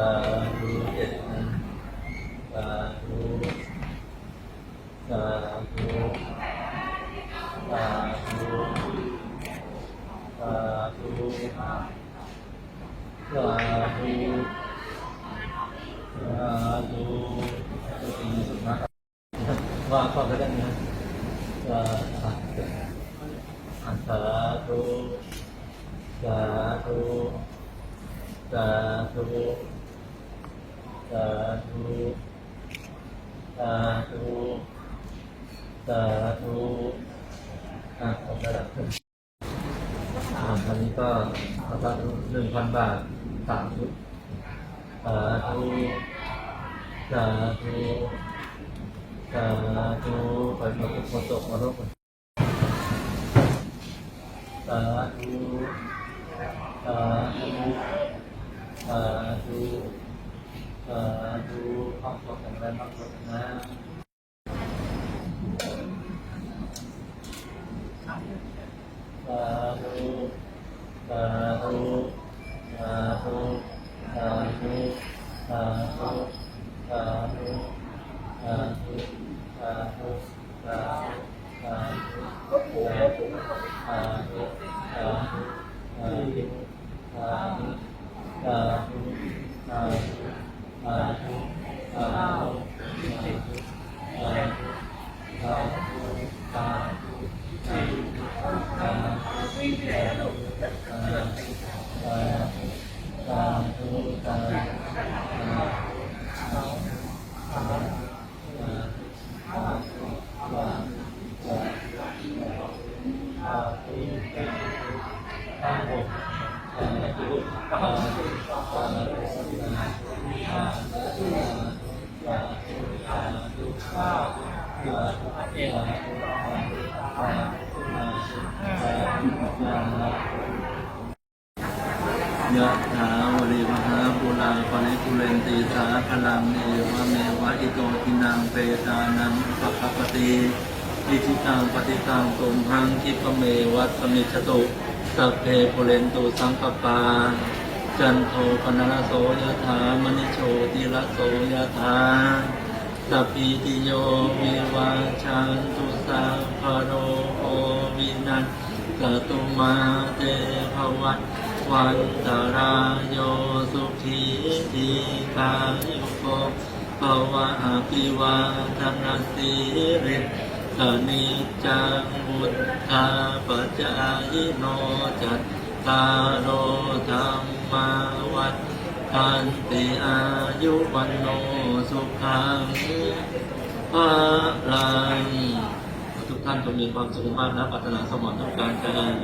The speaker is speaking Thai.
าธุเจ็ดนะสาธุสาธุสาธุสาธุสาธุสาธุตีสุดนะว่าก็ไปได้นะสาธุสาธุสาธุสาธุ สาธุสาธุสาธุอะขอบคุณอ่าตอนนี้ก็ประมาณหนึ่งพันบาทสามชุดสาธุสาธุสาธุไปมดทุกคนตกมาทุกคนสาธุสาธุสาธุ สาธุครอบครัวแข็งแรงครอบครัวแข็งแรงสาธุสาธุสาธุสาธุสาธุสาธุสาธุสาธุสาธุสาธุสาธุสาธุสาธุสาธุสาธุสาธุ Wow. ยะถาวริวหาปุราปริปุเรนตีสาพลังเอวะเมวะอิโตทินังเปตานังปะปะปติอิทิตังปฏิตังตุมหังคิปเมวัตสมิจตุสัพเพปุเรนตุสังกปา จันโทปนรโสยถามณิโชติรโสยถา สัพพิติโยวิวาชันตุสัพพโรโควินัสสตุมาเตภวัตวันตารายโยสุขีทีกายุโกภวะอภิวาทนาสิริสนิจังบุตธาปัจจายโนจัตตารโอธรรมาวั ทันติอายุวันโนสุขังภาลังทุกท่านจงมีความสุขมากนะปรารถนาสมหวังทุกการเจริญ